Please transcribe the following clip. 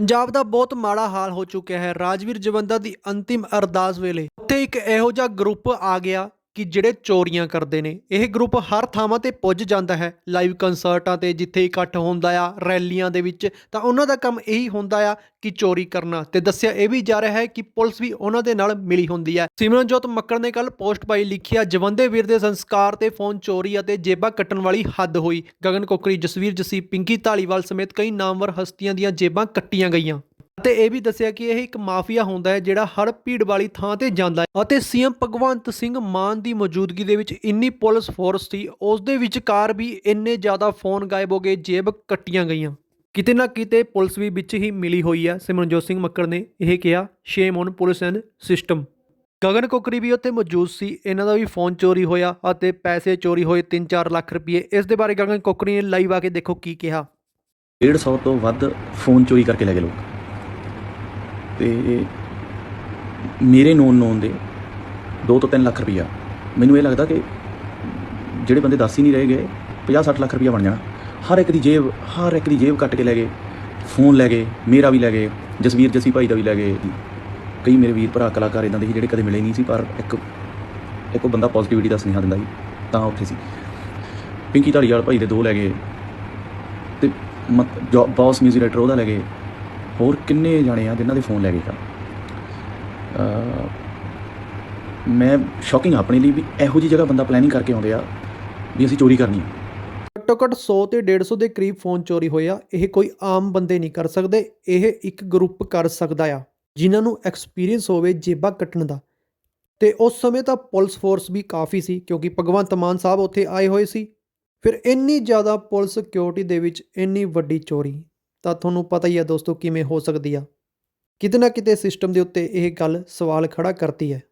ਪੰਜਾਬ ਦਾ ਬਹੁਤ ਮਾੜਾ ਹਾਲ ਹੋ ਚੁੱਕਿਆ ਹੈ। ਰਾਜਵੀਰ ਜਵੰਦਾ ਦੀ ਅੰਤਿਮ ਅਰਦਾਸ ਵੇਲੇ ਉੱਥੇ ਇੱਕ ਇਹੋ ਜਿਹਾ ਗਰੁੱਪ ਆ ਗਿਆ। ਕਿ ਜਿਹੜੇ ਚੋਰੀਆਂ ਕਰਦੇ ਨੇ, ਇਹ ਗਰੁੱਪ ਹਰ ਥਾਵਾਂ ਤੇ ਪੁੱਜ ਜਾਂਦਾ ਹੈ। ਲਾਈਵ ਕੰਸਰਟਾਂ ਤੇ ਜਿੱਥੇ ਇਕੱਠ ਹੁੰਦਾ ਆ, ਰੈਲੀਆਂ ਦੇ ਵਿੱਚ, ਤਾਂ ਉਹਨਾਂ ਦਾ ਕੰਮ ਇਹੀ ਹੁੰਦਾ ਆ ਕਿ ਚੋਰੀ ਕਰਨਾ। ਤੇ ਦੱਸਿਆ ਇਹ ਵੀ ਜਾ ਰਿਹਾ ਹੈ ਕਿ ਪੁਲਿਸ ਵੀ ਉਹਨਾਂ ਦੇ ਨਾਲ ਮਿਲੀ ਹੁੰਦੀ ਹੈ। ਸਿਮਰਨਜੋਤ ਮੱਕੜ ਨੇ ਕੱਲ ਪੋਸਟ ਪਾਈ ਲਿਖਿਆ ਜਵੰਦੇ ਵੀਰ ਦੇ ਸੰਸਕਾਰ ਤੇ ਫੋਨ ਚੋਰੀ ਅਤੇ ਜੇਬਾਂ ਕੱਟਣ ਵਾਲੀ ਹੱਦ ਹੋਈ। ਗਗਨ ਕੋਕਰੀ, ਜਸਵੀਰ ਜਸੀ, ਪਿੰਕੀ ਢਾਲੀਵਾਲ ਸਮੇਤ ਕਈ ਨਾਮਵਰ ਹਸਤੀਆਂ ਦੀਆਂ ਜੇਬਾਂ ਕੱਟੀਆਂ ਗਈਆਂ। ਅਤੇ ਇਹ ਵੀ ਦੱਸਿਆ ਕਿ ਇਹ ਇੱਕ ਮਾਫੀਆ ਹੁੰਦਾ ਹੈ ਜਿਹੜਾ ਹਰ ਭੀੜ ਵਾਲੀ ਥਾਂ ਤੇ ਜਾਂਦਾ ਹੈ ਅਤੇ ਸੀਐਮ ਭਗਵੰਤ ਸਿੰਘ ਮਾਨ ਦੀ ਮੌਜੂਦਗੀ ਦੇ ਵਿੱਚ ਇੰਨੀ ਪੁਲਿਸ ਫੋਰਸ ਸੀ ਉਸ ਦੇ ਵਿਚਕਾਰ ਵੀ ਇੰਨੇ ਜ਼ਿਆਦਾ ਫੋਨ ਗਾਇਬ ਹੋ ਗਏ, ਜੇਬ ਕੱਟੀਆਂ ਗਈਆਂ। ਕਿਤੇ ਨਾ ਕਿਤੇ ਪੁਲਿਸ ਵੀ ਵਿੱਚ ਹੀ ਮਿਲੀ ਹੋਈ ਹੈ ਸਿਮਰਨਜੋਤ ਸਿੰਘ ਮੱਕੜ ਨੇ ਇਹ ਕਿਹਾ shame on police and system Gagan Kokri ਵੀ ਉੱਥੇ ਮੌਜੂਦ ਸੀ, ਇਹਨਾਂ ਦਾ ਵੀ ਫੋਨ ਚੋਰੀ ਹੋਇਆ ਅਤੇ ਪੈਸੇ ਚੋਰੀ ਹੋਏ 3-4 ਲੱਖ ਰੁਪਏ। ਇਸ ਦੇ ਬਾਰੇ ਗਗਨ ਕੋਕਰੀ ਨੇ ਲਾਈਵ ਆ ਕੇ ਦੇਖੋ ਕੀ ਕਿਹਾ। 150 ਤੋਂ ਵੱਧ ਫੋਨ ਚੋਰੀ ਕਰਕੇ ਲੈ ਗਏ ਲੋਕ। ਤੇ ਮੇਰੇ ਨੋਨ ਨੋਨ ਦੇ 2 ਤੋਂ 3 ਲੱਖ ਰੁਪਈਆ। ਮੈਨੂੰ ਇਹ ਲੱਗਦਾ ਕਿ ਜਿਹੜੇ ਬੰਦੇ ਦੱਸ ਹੀ ਨਹੀਂ ਰਹੇ ਗਏ 50 60 ਲੱਖ ਰੁਪਈਆ ਬਣ ਜਾਣਾ। ਹਰ ਇੱਕ ਦੀ ਜੇਬ, ਹਰ ਇੱਕ ਦੀ ਜੇਬ ਕੱਟ ਕੇ ਲੈ ਗਏ, ਫੋਨ ਲੈ ਗਏ, ਮੇਰਾ ਵੀ ਲੈ ਗਏ, ਜਸਵੀਰ ਜੱਸੀ ਭਾਈ ਦਾ ਵੀ ਲੈ ਗਏ। ਕਈ ਮੇਰੇ ਵੀਰ ਭਰਾ ਕਲਾਕਾਰ ਇਦਾਂ ਦੇ ਸੀ ਜਿਹੜੇ ਕਦੇ ਮਿਲੇ ਨਹੀਂ ਸੀ, ਪਰ ਇੱਕ ਇੱਕ ਬੰਦਾ ਪੋਜ਼ਿਟਿਵਿਟੀ ਦਾ ਸੁਨੇਹਾ ਦਿੰਦਾ ਸੀ, ਤਾਂ ਉੱਥੇ ਸੀ। ਪਿੰਕੀ ਧਾਲੀਵਾਲ ਭਾਈ ਦੇ ਦੋ ਲੈ ਗਏ ਤੇ ਬੌਸ ਮਿਊਜ਼ਿਕ ਡਾਇਰੈਕਟਰ ਉਹਦਾ ਲੈ ਗਏ। ਹੋਰ ਕਿੰਨੇ ਜਾਣੇ ਆ ਜਿਨ੍ਹਾਂ ਦੇ ਫੋਨ ਲੈ ਗਏ ਤਾਂ ਮੈਂ ਸ਼ੌਕਿੰਗ ਆਪਣੇ ਲਈ ਵੀ ਇਹੋ ਜਿਹੀ ਜਗ੍ਹਾ ਬੰਦਾ ਪਲੈਨਿੰਗ ਕਰਕੇ ਆਉਂਦੇ ਆ ਵੀ ਅਸੀਂ ਚੋਰੀ ਕਰਨੀ ਆ। ਘੱਟੋ ਘੱਟ 100 ਤੇ 150 ਦੇ ਕਰੀਬ ਫੋਨ ਚੋਰੀ ਹੋਇਆ ਇਹ ਕੋਈ ਆਮ ਬੰਦੇ ਨਹੀਂ ਕਰ ਸਕਦੇ। ਇਹ ਇੱਕ ਗਰੁੱਪ ਕਰ ਸਕਦਾ ਆ, ਜਿਨ੍ਹਾਂ ਨੂੰ ਐਕਸਪੀਰੀਅੰਸ ਹੋਵੇ ਜੇਬਾਂ ਕੱਟਣ ਦਾ। ਤੇ ਉਸ ਸਮੇਂ ਤਾਂ ਪੁਲਿਸ ਫੋਰਸ ਵੀ ਕਾਫੀ ਸੀ, ਕਿਉਂਕਿ ਭਗਵੰਤ ਮਾਨ ਸਾਹਿਬ ਉੱਥੇ ਆਏ ਹੋਏ ਸੀ। ਫਿਰ ਇੰਨੀ ਜ਼ਿਆਦਾ ਪੁਲਿਸ ਸਿਕਿਉਰਿਟੀ ਦੇ ਵਿੱਚ ਇੰਨੀ ਵੱਡੀ ਚੋਰੀ ਤਾਂ ਤੁਹਾਨੂੰ ਪਤਾ ਹੀ ਆ ਦੋਸਤੋ ਕਿਵੇਂ ਹੋ ਸਕਦੀ ਆ। ਕਿਤੇ ਨਾ ਕਿਤੇ ਸਿਸਟਮ ਦੇ ਉੱਤੇ ਇਹ ਗੱਲ ਸਵਾਲ ਖੜਾ ਕਰਦੀ ਹੈ।